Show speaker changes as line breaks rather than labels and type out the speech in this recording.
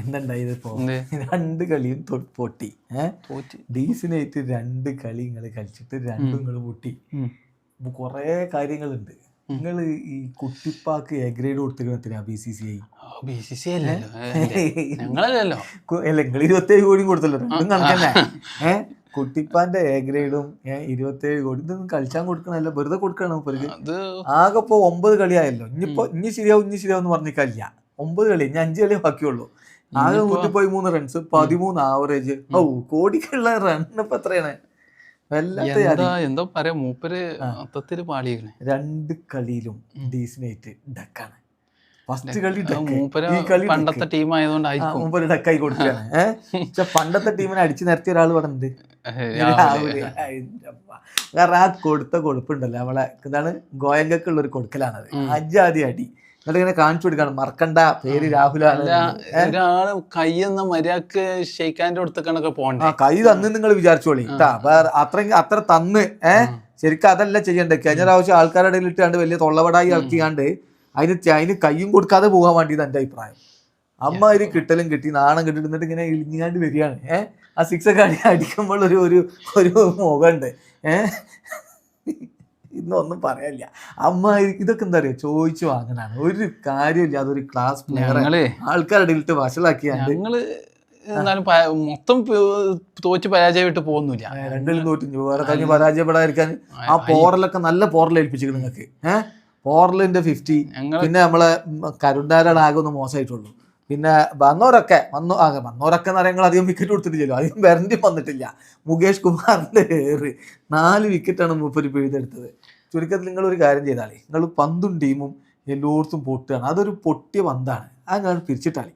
എന്തുണ്ടായത് ഇപ്പോ രണ്ട് കളിയും പൊട്ടി. ഡീസിനായിട്ട് രണ്ട് കളി നിങ്ങൾ കളിച്ചിട്ട് രണ്ടും നിങ്ങൾ പൊട്ടി. കുറേ കാര്യങ്ങളുണ്ട്. നിങ്ങൾ ഈ കുട്ടിപ്പാക്ക് A grade കൊടുത്തിരിക്കണത്തിനാ B C C I
B C C അല്ലല്ലോ. ഏ,
അല്ല നിങ്ങൾ ഇരുപത്തേഴ് കോടിയും കൊടുത്തല്ലോ. രണ്ടും കണക്കല്ലേ ഏഹ് കുട്ടിപ്പാന്റെ എ ഗ്രേഡും ഇരുപത്തേഴ് കോടി. ഇതൊന്നും കളിച്ചാൻ കൊടുക്കണല്ല വെറുതെ കൊടുക്കണം ഇവർക്ക്? ആകെ ഇപ്പൊ ഒമ്പത് കളിയായല്ലോ. ഇനിയിപ്പോ ഇനി ശരിയാവും ഇനി ശരിയാവും എന്ന് പറഞ്ഞിട്ടില്ല ഒമ്പത് കളി ഇനി അഞ്ച് കളി ബാക്കിയുള്ളൂ. ആകെ നൂറ്റി പതിമൂന്ന് റൺസ് പതിമൂന്ന് ആവറേജ് ഓ കോടിക്കുള്ള റൺ ഇപ്പൊ എത്രയാണ്?
എന്തോ പറയാ മൂപ്പര് മൊത്തത്തിൽ പാളിയേക്കണേ
രണ്ട് കളിയിലും ഡീസിനേറ്റ് ഡക്കാണ് ഫസ്റ്റ് കളി
മൂപ്പര് പണ്ടത്തെ ടീം ആയതുകൊണ്ടായിരിക്കും.
മുമ്പ് ഡക്കായി കൊടുക്കുകയാണ്. പക്ഷെ പണ്ടത്തെ ടീമിനെ അടിച്ചു നിരത്തിയ ഒരാൾ പറഞ്ഞത്. കാരണം ആ കൊടുത്ത കൊടുപ്പുണ്ടല്ലോ. നമ്മളെ എന്താണ് ഗോയങ്കക്കുള്ള ഒരു കൊടുക്കലാണത്. അജാതി അടി. എന്നിട്ട് ഇങ്ങനെ കാണിച്ചു കൊടുക്കാണ് മറക്കണ്ട പേര് രാഹുലാണ്
ഒരാൾ കൈയെന്ന മര്യാദയ്ക്ക് ഷെയ്ക്കാന്റെ അടുത്തേക്കാണൊക്കെ പോണ്ടേ
കൈ തന്ന് നിങ്ങൾ വിചാരിച്ചോളി. അത്ര അത്ര തന്ന് ഏഹ് ശരിക്കും അതല്ല ചെയ്യണ്ടേ കഴിഞ്ഞ പ്രാവശ്യം ആൾക്കാരുടെ ഇടയിൽ ഇട്ടാണ്ട് വലിയ തൊള്ളവടായി ഇറക്കിയാണ്ട് അതിന് അതിന് കയ്യും കൊടുക്കാതെ പോകാൻ വേണ്ടിയത് എന്റെ അഭിപ്രായം. അമ്മ ഒരു കിട്ടലും കിട്ടി നാണം കിട്ടി എന്നിട്ട് ഇങ്ങനെ ഇളിഞ്ഞാണ്ട് വരികയാണ്. ഏഹ് ആ സിക്സ് ഒക്കെ അടി അടിക്കുമ്പോൾ ഒരു ഒരു ഒരു മുഖമുണ്ട്. ഏഹ് ഇന്നൊന്നും പറയാനില്ല അമ്മ ഇതൊക്കെ എന്താ പറയാ ചോദിച്ചു വാങ്ങനാണ് ഒരു കാര്യമില്ല. അതൊരു ക്ലാസ്
ഞങ്ങൾ
ആൾക്കാരുടെ ഇട്ട് വഷളാക്കിയാണ്ട്.
ഞങ്ങൾ എന്നാലും മൊത്തം തോറ്റ് പരാജയമായിട്ട് പോകുന്നില്ല.
രണ്ടിലും തോറ്റു വേറെ കഴിഞ്ഞ് പരാജയപ്പെടാതിരിക്കാൻ ആ പോറലൊക്കെ നല്ല പോറൽ ഏൽപ്പിച്ചിട്ട് നിങ്ങൾക്ക്. ഏഹ് പോറലിന്റെ ഫിഫ്റ്റി പിന്നെ നമ്മളെ കരുണ്ടാരാണ് ആകെ ഒന്ന് മോശമായിട്ടുള്ളൂ. പിന്നെ വന്നോരൊക്കെ വന്നു ആ വന്നോരൊക്കെ നിങ്ങൾ അധികം വിക്കറ്റ് കൊടുത്തിട്ടില്ലല്ലോ. അധികം വരണ്ടി വന്നിട്ടില്ല. മുകേഷ് കുമാറിന്റെ ഏറ്. നാല് വിക്കറ്റാണ് മൂപ്പര് പിഴുതെടുത്തത് ചുരുക്കത്തിൽ നിങ്ങൾ ഒരു കാര്യം ചെയ്താളി നിങ്ങൾ പന്തും ടീമും എല്ലായിടത്തും പൊട്ടുകയാണ്. അതൊരു പൊട്ടിയ പന്താണ്. അത് നിങ്ങൾ പിരിച്ചിട്ടാളി